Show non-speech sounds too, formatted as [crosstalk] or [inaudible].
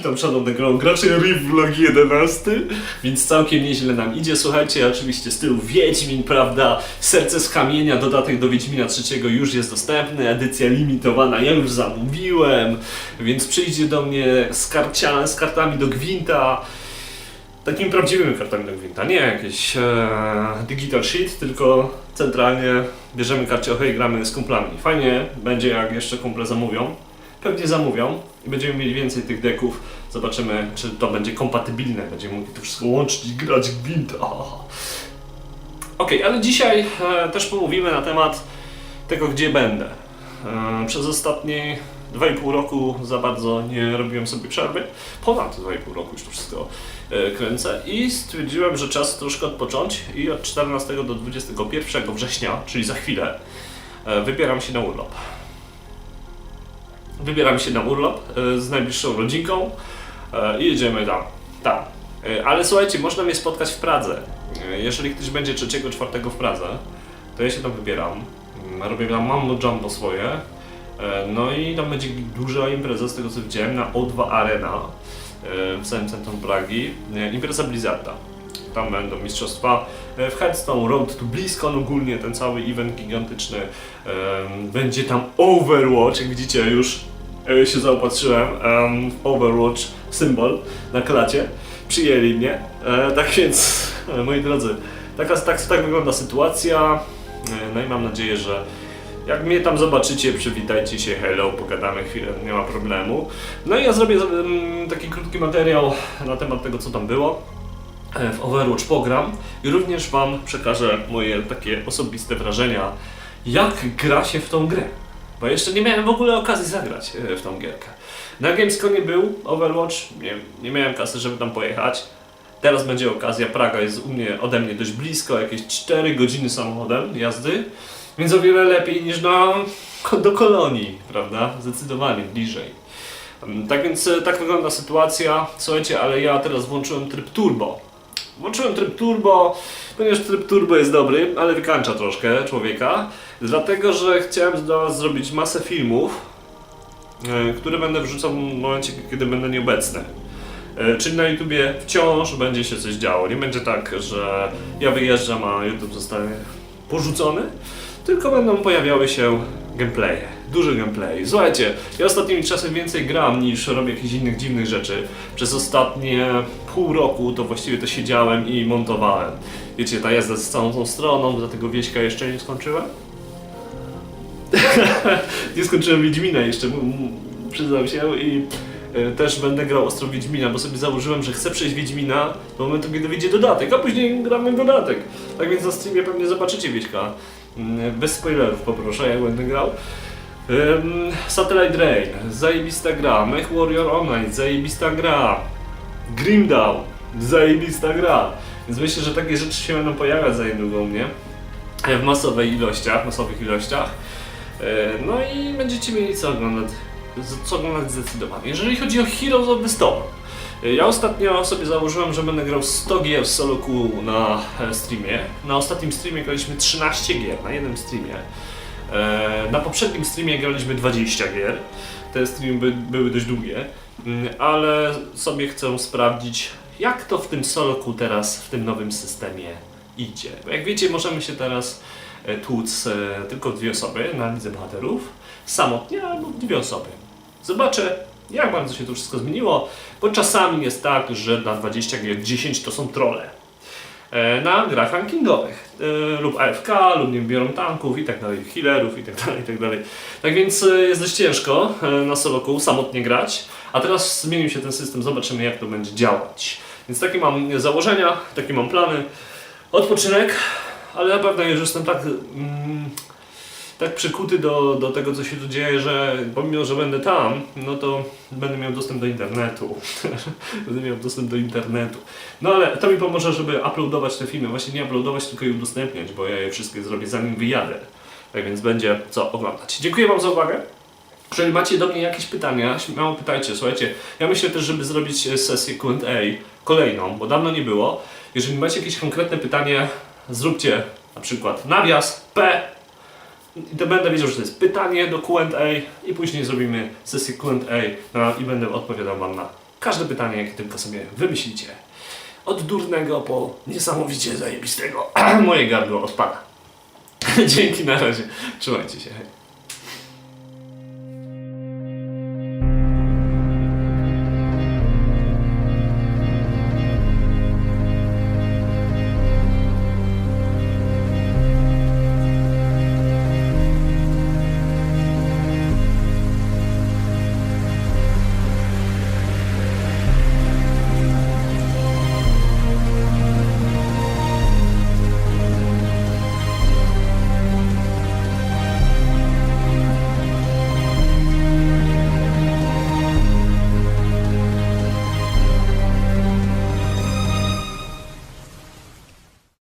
Witam szanowne grą graczy Rift Vlog 11, więc całkiem nieźle nam idzie. Słuchajcie, oczywiście stylu Wiedźmin, prawda? Serce z kamienia, dodatek do Wiedźmina trzeciego już jest dostępny, edycja limitowana, ja już zamówiłem, więc przyjdzie do mnie z, karcia, z kartami do Gwinta. Takimi prawdziwymi kartami do Gwinta, nie jakieś e, digital sheet, tylko centralnie bierzemy karciochy i gramy z kumplami. Fajnie będzie jak jeszcze kumple zamówią. Pewnie zamówią i będziemy mieli więcej tych deków. Zobaczymy, czy to będzie kompatybilne. Będziemy mogli to wszystko łączyć i grać w Gwinta. [laughs] Okej, ale dzisiaj e, też pomówimy na temat tego, gdzie będę. E, przez ostatnie 2,5 roku za bardzo nie robiłem sobie przerwy. Ponad 2,5 roku już to wszystko e, kręcę i stwierdziłem, że czas troszkę odpocząć i od 14 do 21 września, czyli za chwilę, e, wybieram się na urlop. Wybieram się na urlop e, z najbliższą rodzinką i jedziemy tam. tam. Ale słuchajcie, można mnie spotkać w Pradze. Jeżeli ktoś będzie 3-4 w Pradze, to ja się tam wybieram. Mm, Robię tam mammo jumbo swoje. E, No i tam będzie duża impreza, z tego co widziałem, na O2 Arena e, w samym centrum Pragi. E, Impreza Blizzarda. Tam będą mistrzostwa w Hearthstone, Road to BlizzCon ogólnie, ten cały event gigantyczny. Będzie tam Overwatch, jak widzicie już się zaopatrzyłem em, w Overwatch symbol na klacie. Przyjęli mnie. Tak więc, moi drodzy, taka, tak, tak wygląda sytuacja. No i mam nadzieję, że jak mnie tam zobaczycie, przywitajcie się, hello, pogadamy chwilę, nie ma problemu. No i ja zrobię mm, taki krótki materiał na temat tego, co tam było. E, W Overwatch pogram i również Wam przekażę moje takie osobiste wrażenia, jak gra się w tą grę. Bo jeszcze nie miałem w ogóle okazji zagrać e, w tą gierkę. Na Gamescomie był Overwatch, nie, nie miałem kasy, żeby tam pojechać. Teraz będzie okazja, Praga jest u mnie, ode mnie dość blisko, jakieś 4 godziny samochodem jazdy, więc o wiele lepiej niż na, do kolonii, prawda? Zdecydowanie bliżej. Mm, Tak więc e, tak wygląda sytuacja. Słuchajcie, ale ja teraz włączyłem tryb turbo. Włączyłem tryb turbo, ponieważ tryb turbo jest dobry, ale wykańcza troszkę człowieka. Dlatego, że chciałem dla was zrobić masę filmów, e, które będę wrzucał w momencie, kiedy będę nieobecny. E, Czyli na YouTubie wciąż będzie się coś działo. Nie będzie tak, że ja wyjeżdżam, a YouTube zostanie porzucony, tylko będą pojawiały się gameplaye, duże gameplay. Słuchajcie, ja ostatnimi czasy więcej gram niż robię jakichś innych dziwnych rzeczy. Przez ostatnie pół roku to właściwie to siedziałem i montowałem. Wiecie, ta jazda z całą tą stroną, dlatego wieśka jeszcze nie skończyłem. [laughs] nie skończyłem Wiedźmina jeszcze, przyznam się i e, też będę grał ostro Wiedźmina, bo sobie założyłem, że chcę przejść Wiedźmina do momentu, kiedy wyjdzie dodatek, a później gramy dodatek. Tak więc na streamie pewnie zobaczycie Wieśka. Mm, Bez spoilerów poproszę, jak będę grał. Ym, Satellite Rain, zajebista gra. Mech Warrior Online, zajebista gra. Grimdown, zajebista gra. Więc myślę, że takie rzeczy się będą pojawiać za niedługo u mnie. E, W masowej ilościach, masowych ilościach. E, No i będziecie mieli co oglądać, co oglądać zdecydowanie. Jeżeli chodzi o Heroes of the Storm, ja ostatnio sobie założyłem, że będę grał 100 gier w solo queue na e, streamie. Na ostatnim streamie graliśmy 13 gier, na jednym streamie. E, Na poprzednim streamie graliśmy 20 gier. Te streamy by, były dość długie, Mm, ale sobie chcę sprawdzić, jak to w tym solo queue teraz, w tym nowym systemie idzie. Bo jak wiecie, możemy się teraz e, tłuc tylko dwie osoby na lidze bohaterów, samotnie albo dwie osoby. Zobaczę, jak bardzo się to wszystko zmieniło, bo czasami jest tak, że na 20 gier 10 to są trolle. E, Na grach rankingowych e, lub AFK, lub nie biorą tanków i tak dalej, healerów i tak dalej, i tak dalej. Tak więc e, jest dość ciężko na soloku samotnie grać, a teraz zmienił się ten system, zobaczymy jak to będzie działać. Więc takie mam założenia, takie mam plany. Odpoczynek, ale na pewno już jestem tak, mm, tak przykuty do, do tego, co się tu dzieje, że pomimo, że będę tam, no to będę miał dostęp do internetu. [laughs] będę miał dostęp do internetu. No ale to mi pomoże, żeby uploadować te filmy. Właśnie nie uploadować, tylko je udostępniać, bo ja je wszystkie zrobię zanim wyjadę. Tak więc będzie co oglądać. Dziękuję Wam za uwagę. Jeżeli macie do mnie jakieś pytania, śmiało pytajcie. Słuchajcie, ja myślę też, żeby zrobić sesję Q&A kolejną, bo dawno nie było. Jeżeli macie jakieś konkretne pytanie, zróbcie na przykład nawias P to będę wiedział, że to jest pytanie do Q&A i później zrobimy sesję Q&A i będę odpowiadał Wam na każde pytanie, jakie tylko sobie wymyślicie. Od durnego po niesamowicie zajebistego. [clears throat] Moje gardło odpada. [laughs] Dzięki, na razie. Trzymajcie się. Hej.